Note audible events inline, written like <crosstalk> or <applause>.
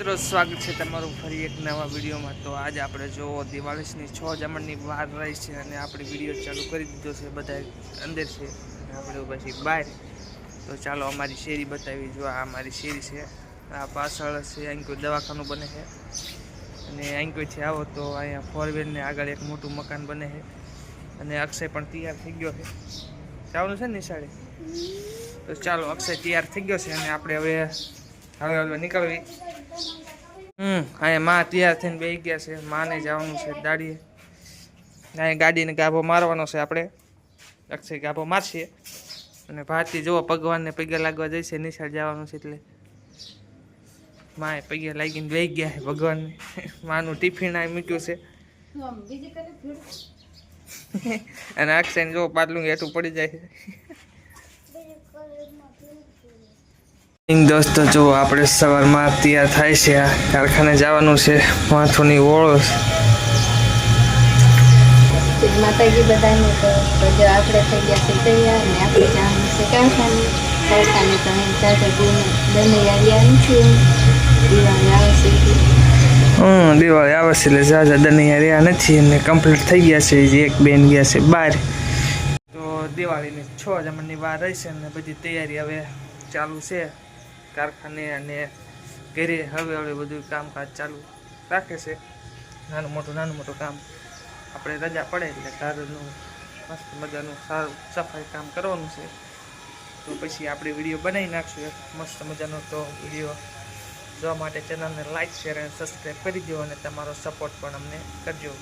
સ્વાગત છે તમારું ફરી એક નવા વિડીયોમાં. તો આજે આપણે જો દિવાળીની છ જમણની વાર રહી છે અને આપણે વીડિયો ચાલુ કરી દીધો છે બધા અંદર છે આપણે પછી બહાર. તો ચાલો અમારી શેરી બતાવી. જો આ અમારી શેરી છે, આ પાછળ છે, અહીં કોઈ દવાખાનું બને છે. અને અહીં કોઈથી આવો તો અહીંયા ફોર વ્હીલને આગળ એક મોટું મકાન બને છે. અને અક્ષય પણ તૈયાર થઈ ગયો છે. જવાનું છે નિશાળે? તો ચાલો અક્ષય તૈયાર થઈ ગયો છે અને આપણે હવે હવે હવે નીકળવી. હમ અહીંયા માં તૈયાર થઈને બે ગયા છે. માને જવાનું છે દાડીએ. અહીંયા ગાડીને ગાભો મારવાનો છે આપણે. અક્ષય ગાભો મારશે. અને ભારતી જુઓ ભગવાનને પગે લાગવા જઈશે નિશાળ જવાનું છે એટલે. માએ પગે લાગીને બે ગયા છે ભગવાનને. માનું ટિફિન આ મૂક્યું છે. <laughs> અને અક્ષયને જુઓ પાટલું હેઠું પડી જાય છે. દોસ્તો જો આપણે સવારમાં તૈયાર થાય છે આ કારખાને જવાનું છે માથુની ઓળો માતાજી બધાને તો તો જો આપણે થઈ ગયા છે તૈયાર ને આપણે જવાનું છે કારખાને. કારખાને તો એમ ચાચા ગુને આવ્યા નથી દિવાળી આવે છે. હમ દિવાળી આવે છે એટલે ઝાઝા દનૈયા રહ્યા નથી અને કમ્પ્લીટ થઈ ગયા છે. જે એક બેન ગયા છે બહાર. તો દિવાળીની છ જમણની વાર રહેશે અને બધી તૈયારી હવે ચાલુ છે. કારખાને અને ઘરે હવે હવે બધું કામકાજ ચાલુ રાખે છે. નાનું મોટું નાનું મોટું કામ. આપણે રજા પડે એટલે ઘરનું મસ્ત મજાનું સારું સફાઈ કામ કરવાનું છે. તો પછી આપણે વીડિયો બનાવી નાખશું એક મસ્ત મજાનો. તો વીડિયો જોવા માટે ચેનલને લાઇક શેર અને સબસ્ક્રાઈબ કરી દો અને તમારો સપોર્ટ પણ અમને કરજો.